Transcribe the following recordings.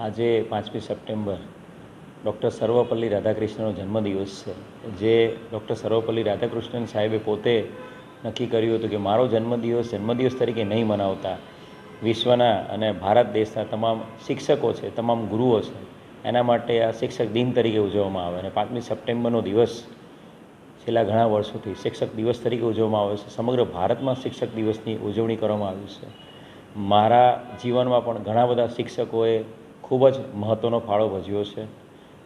આજે પાંચમી September doctor Sarvepalli રાધાકૃષ્ણનો જન્મદિવસ છે. જે ડૉક્ટર સર્વપલ્લી રાધાકૃષ્ણન સાહેબે પોતે નક્કી કર્યું હતું કે મારો જન્મદિવસ જન્મદિવસ તરીકે નહીં મનાવતા. વિશ્વના અને ભારત દેશના તમામ શિક્ષકો છે, તમામ ગુરુઓ છે, એના માટે આ શિક્ષક દિન તરીકે ઉજવવામાં આવે અને પાંચમી સપ્ટેમ્બરનો દિવસ છેલ્લા ઘણા વર્ષોથી શિક્ષક દિવસ તરીકે ઉજવવામાં આવે છે. સમગ્ર ભારતમાં શિક્ષક દિવસની ઉજવણી કરવામાં આવી છે. મારા જીવનમાં પણ ઘણા બધા શિક્ષકોએ ખૂબ જ મહત્ત્વનો ફાળો ભજવ્યો છે.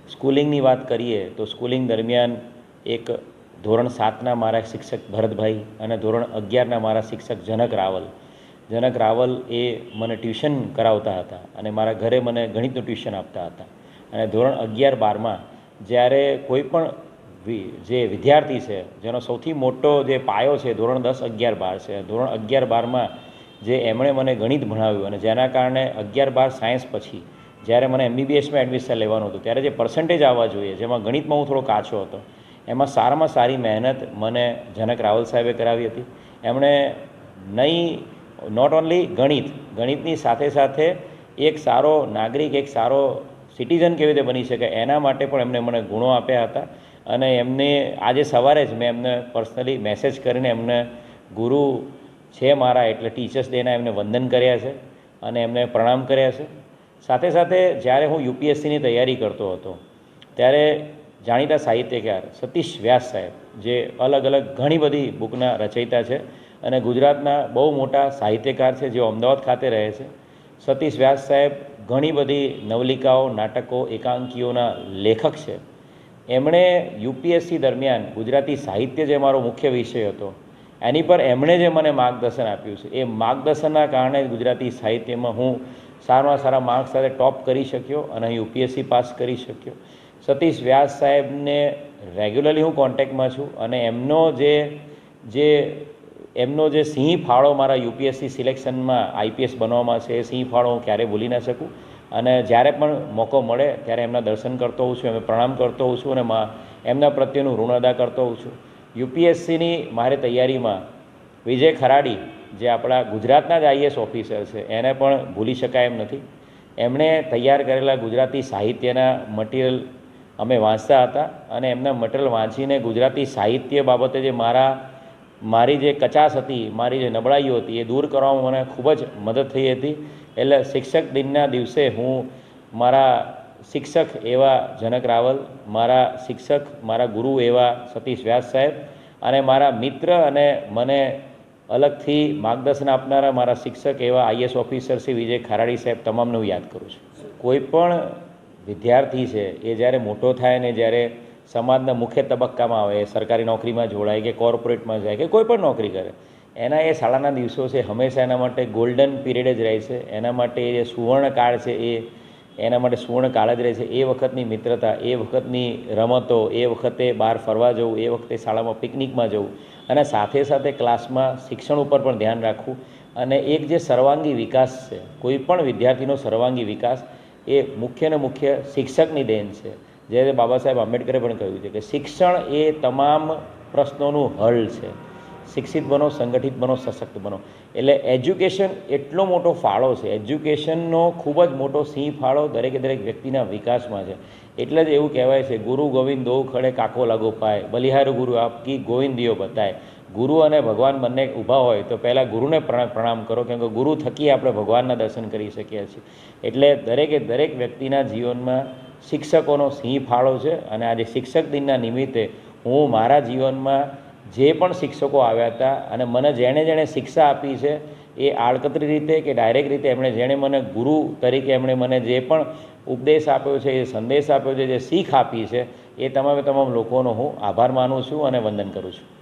સ્કૂલિંગની વાત કરીએ તો સ્કૂલિંગ દરમિયાન એક ધોરણ સાતના મારા શિક્ષક ભરતભાઈ અને ધોરણ અગિયારના મારા શિક્ષક જનક રાવલ. જનક રાવલ એ મને ટ્યુશન કરાવતા હતા અને મારા ઘરે મને ગણિતનું ટ્યુશન આપતા હતા. અને ધોરણ અગિયાર બારમાં જ્યારે કોઈ પણ જે વિદ્યાર્થી છે, જેનો સૌથી મોટો જે પાયો છે ધોરણ દસ અગિયાર બાર છે, ધોરણ અગિયાર બારમાં જે એમણે મને ગણિત ભણાવ્યું અને જેના કારણે અગિયાર બાર સાયન્સ પછી જ્યારે મને એમબીબીએસમાં એડમિશન લેવાનું હતું, ત્યારે જે પર્સન્ટેજ આવવા જોઈએ, જેમાં ગણિતમાં હું થોડો કાચો હતો, એમાં સારામાં સારી મહેનત મને જનક રાવલ સાહેબે કરાવી હતી. એમણે નહીં નોટ ઓન્લી ગણિત, ગણિતની સાથે સાથે એક સારો નાગરિક, એક સારો સિટીઝન કેવી રીતે બની શકે, એના માટે પણ એમણે મને ગુણો આપ્યા હતા. અને એમને આજે સવારે જ મેં એમને પર્સનલી મેસેજ કરીને એમને, ગુરુ છે મારા એટલે ટીચર્સ ડેના એમને વંદન કર્યા છે, અને એમને પ્રણામ કર્યા છે. સાથે સાથે જ્યારે હું યુપીએસસીની તૈયારી કરતો હતો, ત્યારે જાણીતા સાહિત્યકાર સતીશ વ્યાસ સાહેબ, જે અલગ અલગ ઘણી બધી બુકના રચયિતા છે અને ગુજરાતના બહુ મોટા સાહિત્યકાર છે, જેઓ અમદાવાદ ખાતે રહે છે, સતીશ વ્યાસ સાહેબ ઘણી બધી નવલિકાઓ, નાટકો, એકાંકીઓના લેખક છે. એમણે યુપીએસસી દરમિયાન ગુજરાતી સાહિત્ય જે મારો મુખ્ય વિષય હતો એની પર એમણે જે મને માર્ગદર્શન આપ્યું છે, એ માર્ગદર્શનના કારણે ગુજરાતી સાહિત્યમાં હું સારામાં સારા માર્ક્સ સાથે ટોપ કરી શક્યો અને યુપીએસસી પાસ કરી શક્યો. સતીશ વ્યાસ સાહેબને રેગ્યુલરલી હું કોન્ટેક્ટમાં છું અને એમનો જે જે, એમનો જે સિંહ ફાળો મારા યુપીએસસી સિલેક્શનમાં આઈપીએસ બનવામાં છે, એ સિંહ ફાળો હું ક્યારેય ભૂલી ના શકું. અને જ્યારે પણ મોકો મળે, ત્યારે એમના દર્શન કરતો હોઉં છું, એમને પ્રણામ કરતો હોઉં છું અને એમના પ્રત્યેનું ઋણ અદા કરતો હોઉં છું. યુપીએસસીની મારી તૈયારીમાં વિજય ખરાડી, જે આપણા ગુજરાતના જ આઈએસ ઓફિસર છે, એને પણ ભૂલી શકાય એમ નથી. એમણે તૈયાર કરેલા ગુજરાતી સાહિત્યના મટિરિયલ અમે વાંચતા હતા અને એમના મટિરિયલ વાંચીને ગુજરાતી સાહિત્ય બાબતે જે મારા, મારી જે કચાશ હતી, મારી જે નબળાઈઓ હતી, એ દૂર કરવામાં મને ખૂબ જ મદદ થઈ હતી. એટલે શિક્ષક દિનના દિવસે હું મારા શિક્ષક એવા જનક રાવલ, મારા શિક્ષક, મારા ગુરુ એવા સતીશ વ્યાસ સાહેબ અને મારા મિત્ર અને મને અલગથી માર્ગદર્શન આપનારા મારા શિક્ષક એવા આઈએસ ઓફિસર શ્રી વિજય ખારાડી સાહેબ તમામને હું યાદ કરું છું. કોઈ પણ વિદ્યાર્થી છે, એ જ્યારે મોટો થાય ને જ્યારે સમાજના મુખ્ય તબક્કામાં આવે સરકારી નોકરીમાં જોડાય કે કોર્પોરેટમાં જાય કે કોઈ પણ નોકરી કરે, એના એ શાળાના દિવસો છે, હંમેશા એના માટે ગોલ્ડન પીરિયડ જ રહે છે, એના માટે એ સુવર્ણ કાળ છે એ એના માટે સુવર્ણ કાળજ રહે છે. એ વખતની મિત્રતા, એ વખતની રમતો, એ વખતે બહાર ફરવા જવું, એ વખતે શાળામાં પિકનિકમાં જવું અને સાથે સાથે ક્લાસમાં શિક્ષણ ઉપર પણ ધ્યાન રાખવું અને એક જે સર્વાંગી વિકાસ છે, કોઈ પણ વિદ્યાર્થીનો સર્વાંગી વિકાસ એ મુખ્ય ને મુખ્ય શિક્ષકની દેન છે. જે બાબા સાહેબ આંબેડકરે પણ કહ્યું છે કે શિક્ષણ એ તમામ પ્રશ્નોનું હલ છે. શિક્ષિત બનો, સંગઠિત બનો, સશક્ત બનો. એટલે એજ્યુકેશન એટલો મોટો ફાળો છે. એજ્યુકેશનનો ખૂબ જ મોટો સિંહ ફાળો દરેકે દરેક વ્યક્તિના વિકાસમાં છે. એટલે જ એવું કહેવાય છે, ગુરુ ગોવિંદ દો ખડે કાકો લાગો પાય. બલિહાર ગુરુ આપકી ગોવિંદ દિયો બતાય. ગુરુ અને ભગવાન બંને ઊભા હોય તો પહેલાં ગુરુને પ્રણા- પ્રણામ કરો, કેમ કે ગુરુ થકી આપણે ભગવાનના દર્શન કરી શકીએ છીએ. એટલે દરેકે દરેક વ્યક્તિના જીવનમાં શિક્ષકોનો સિંહ ફાળો છે અને આજે શિક્ષક દિનના નિમિત્તે હું મારા જીવનમાં જે પણ શિક્ષકો આવ્યા હતા અને મને જેણે જેણે શિક્ષા આપી છે, એ આડકતરી રીતે કે ડાયરેક્ટ રીતે એમણે જેણે મને ગુરુ તરીકે એમણે મને જે પણ ઉપદેશ આપ્યો છે, એ સંદેશ આપ્યો છે, જે શીખ આપી છે, એ તમામે તમામ લોકોનો હું આભાર માનું છું અને વંદન કરું છું.